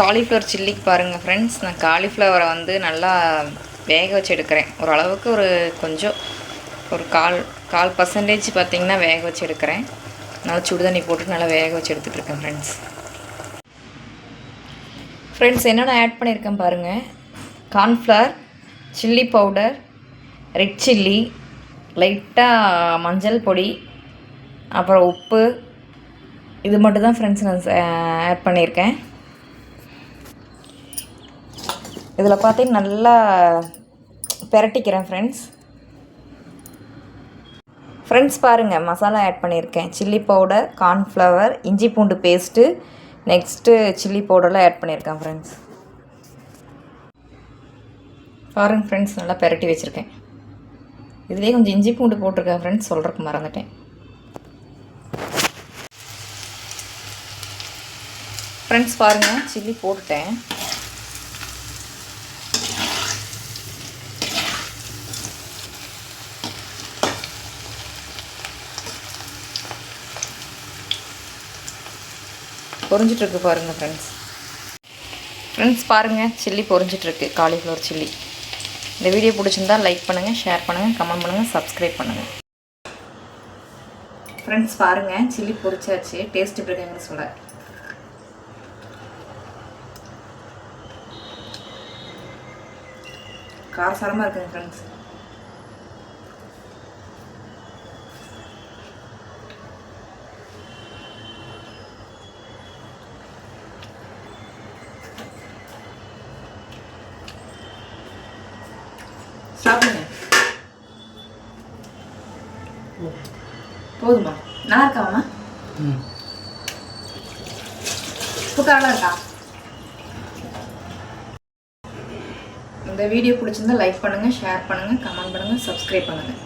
Cauliflower சில்லிக்கு பாருங்கள் friends நான் காலிஃப்ளவரை வந்து நல்லா வேக வச்சு எடுக்கிறேன். ஓரளவுக்கு ஒரு கொஞ்சம் ஒரு கால் கால் பர்சன்டேஜ் பார்த்தீங்கன்னா வேக வச்சு எடுக்கிறேன். நல்லா சுடுதண்ணி போட்டு நல்லா வேக வச்சு எடுத்துகிட்டு இருக்கேன் ஃப்ரெண்ட்ஸ் ஃப்ரெண்ட்ஸ் என்னென்ன ஆட் பண்ணியிருக்கேன் பாருங்கள் cornflour chilli powder red chilli லைட்டாக மஞ்சள் பொடி அப்புறம் உப்பு. இது மட்டும் தான் ஃப்ரெண்ட்ஸ் நான் ஆட் பண்ணியிருக்கேன். இதில் பார்த்தீங்கன்னா நல்லா பெரட்டிக்கிறேன் ஃப்ரெண்ட்ஸ் ஃப்ரெண்ட்ஸ் பாருங்கள் மசாலா ஆட் பண்ணியிருக்கேன். சில்லி பவுடர் கார்ன்ஃப்ளவர் இஞ்சி பூண்டு பேஸ்ட்டு நெக்ஸ்ட்டு சில்லி பவுடர்லாம் ஆட் பண்ணியிருக்கேன் ஃப்ரெண்ட்ஸ் பாருங்கள் ஃப்ரெண்ட்ஸ் நல்லா பெரட்டி வச்சுருக்கேன். இதுலேயே கொஞ்சம் இஞ்சி பூண்டு போட்டிருக்கேன் ஃப்ரெண்ட்ஸ் சொல்கிறக்கு மறந்துட்டேன். ஃப்ரெண்ட்ஸ் பாருங்கள் சில்லி போட்டுட்டேன். பொரிஞ்சிட்ருக்கு பாருங்கள் ஃப்ரெண்ட்ஸ் ஃப்ரெண்ட்ஸ் பாருங்கள் சில்லி பொரிஞ்சிட்ருக்கு காலிஃப்ளவர் சில்லி இந்த வீடியோ பிடிச்சிருந்தா லைக் பண்ணுங்கள் ஷேர் பண்ணுங்கள் கமெண்ட் பண்ணுங்கள் சப்ஸ்கிரைப் பண்ணுங்கள் ஃப்ரெண்ட்ஸ் பாருங்கள் சில்லி பொரிச்சாச்சு டேஸ்ட் எப்படி சொல்ல. காரசாரமாக இருக்குங்க ஃப்ரெண்ட்ஸ் போதுமா? நல்லா இருக்காமா புக்காரெலாம் இருக்கா? இந்த வீடியோ பிடிச்சிருந்தா லைக் பண்ணுங்கள் ஷேர் பண்ணுங்கள் கமெண்ட் பண்ணுங்கள் சப்ஸ்கிரைப் பண்ணுங்கள்